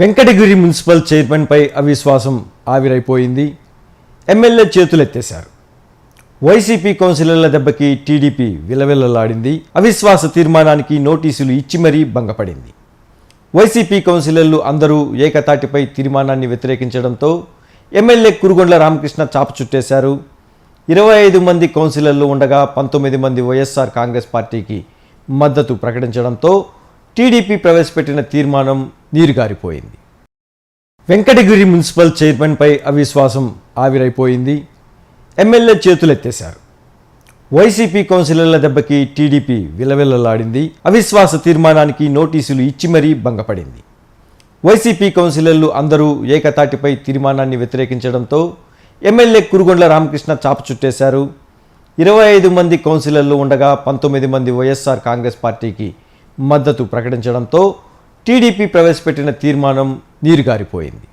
Venkatagiri municipal చైర్మన్పై అవిశ్వాసం ఆవిరైపోయింది. MLA చేతులెత్తేశారు. YCP కౌన్సిలర్ల దెబ్బకి TDP విలవిల్లలాడింది. అవిశ్వాస తీర్మానానికి నోటీసులు ఇచ్చి మరీ భంగపడింది. వైసీపీ కౌన్సిలర్లు అందరూ ఏకతాటిపై తీర్మానాన్ని వ్యతిరేకించడంతో ఎమ్మెల్యే కురుగొండ్ల రామకృష్ణ చాప చుట్టేశారు. ఇరవై ఐదు మంది కౌన్సిలర్లు ఉండగా పంతొమ్మిది మంది వైఎస్ఆర్ కాంగ్రెస్ పార్టీకి మద్దతు ప్రకటించడంతో టీడీపీ ప్రవేశపెట్టిన తీర్మానం నీరుగారిపోయింది వెంకటగిరి మున్సిపల్ చైర్మన్పై అవిశ్వాసం ఆవిరైపోయింది. ఎమ్మెల్యే చేతులెత్తేశారు. వైసీపీ కౌన్సిలర్ల దెబ్బకి టీడీపీ విలవిల్లలాడింది. అవిశ్వాస తీర్మానానికి నోటీసులు ఇచ్చి మరీ భంగపడింది. వైసీపీ కౌన్సిలర్లు అందరూ ఏకతాటిపై తీర్మానాన్ని వ్యతిరేకించడంతో ఎమ్మెల్యే కురుగొండ్ల రామకృష్ణ చాప చుట్టేశారు. ఇరవై ఐదు మంది కౌన్సిలర్లు ఉండగా పంతొమ్మిది మంది వైఎస్ఆర్ కాంగ్రెస్ పార్టీకి మద్దతు ప్రకటించడంతో టీడీపీ ప్రవేశపెట్టిన తీర్మానం నీరుగారిపోయింది.